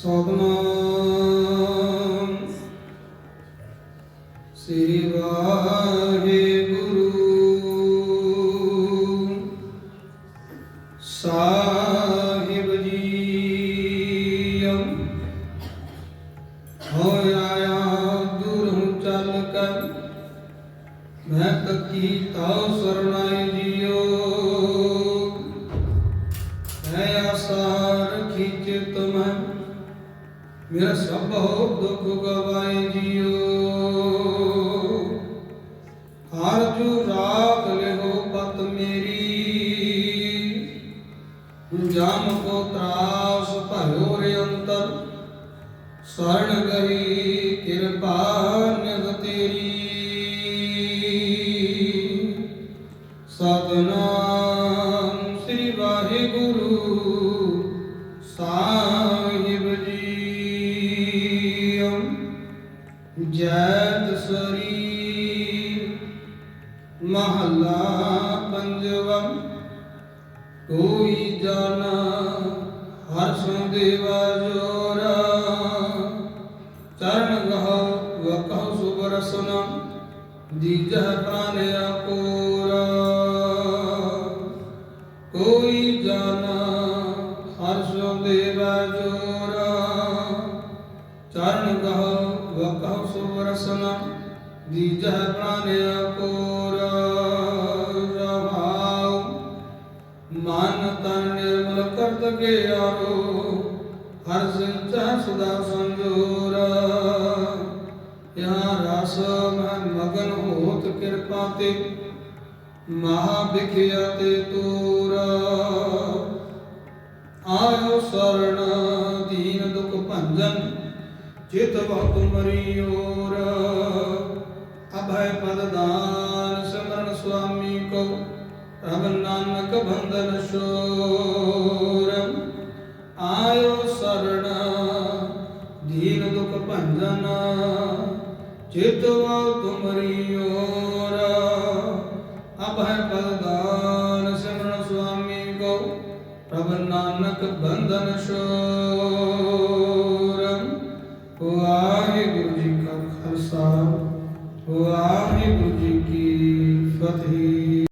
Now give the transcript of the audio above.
ਸਤਨਾਮ ਸ੍ਰੀ ਵਾਹਿਗੁਰੂ। ਸਾਹਿਬ ਜੀ ਹੋਇ ਆਇਆ ਦੂਰੋਂ ਚੱਲ ਕਰ। ਮੈਂ ਤਕੀ ਤਾਉ ਸਰਣਾਈ ਜੀਓ ਮੇਰਾ ਸਭ ਹੋ ਦੁਖ ਗਵਾਏ ਜੀਓ। ਹਰ ਜੂ ਰਾਖ ਲਿਓ ਪਤ ਮੇਰੀ ਜਮ ਕੋ ਤਰਾਸ ਭਇਓ ਰੇ ਅੰਤਰ ਸਰਣ ਗਰੀ ਜੈ ਦਸਰੀ ਮਹੱਲਾ ਕੋਈ ਜਾਣਾ ਹਰ ਸੰਦੇਵਾ ਜੋਰਾ। ਚਰਨ ਗਹੋ ਵਕਹੁ ਸੁਬਰਸਨਾ ਦੀਜਹ ਪ੍ਰਾਨ ਆਪੋਰਾ ਕੋਈ ਜਾਣਾ ਹਰ ਸੰਦੇਵਾ ਜੋਰਾ। ਚਰਨ ਗਹੋ ਵਕਹੁ ਸੁਬਰਸਨਾ ਦੀਜਹ ਪ੍ਰਾਨ ਆਪੋਰਾ ਰਹਾਉ। ਮਨ ਤਨ ਨਿਰਮਲ ਕਰਤ ਕੇ ਆਰੋ ਹਰ ਸੰਚਾ ਸਦਾ ਸੰਜੋਰਾ। ਯਾ ਰਸ ਮੈਂ ਮਗਨ ਹੋਤ ਕਿਰਪਾ ਤੇ ਮਹਾ ਵਿਖਿਆ ਤੇ ਤੂਰਾ। ਆਇਓ ਸਰਣ ਦੀਨ ਦੁਖ ਭੰਜਨ ਚਿਤ ਬਹੁ ਤੁਮਰੀ ਓਰ। ਅਬ ਨਾਨਕ ਬੰਧਨ ਸ਼ੋਰ ਆਇਓ ਸਰਣ, ਦੀਨ ਦੁਖ ਭੰਜਨ ਚਿਤਵਾ ਤੁਮਰੀ ਓਰ ਅਬ ਹੈ ਪਰਦਾਨ ਸਿਮਰਨ ਸੁਆਮੀ ਕੋ, ਪ੍ਰਭ ਨਾਨਕ ਬੰਧਨ ਸ਼ੋਰ ਵਾਹਿਗੁਰੂ ਜੀ ਕਾ ਖਾਲਸਾ ਵਾਹਿਗੁਰੂ ਜੀ ਕੀ ਫਤਿਹ।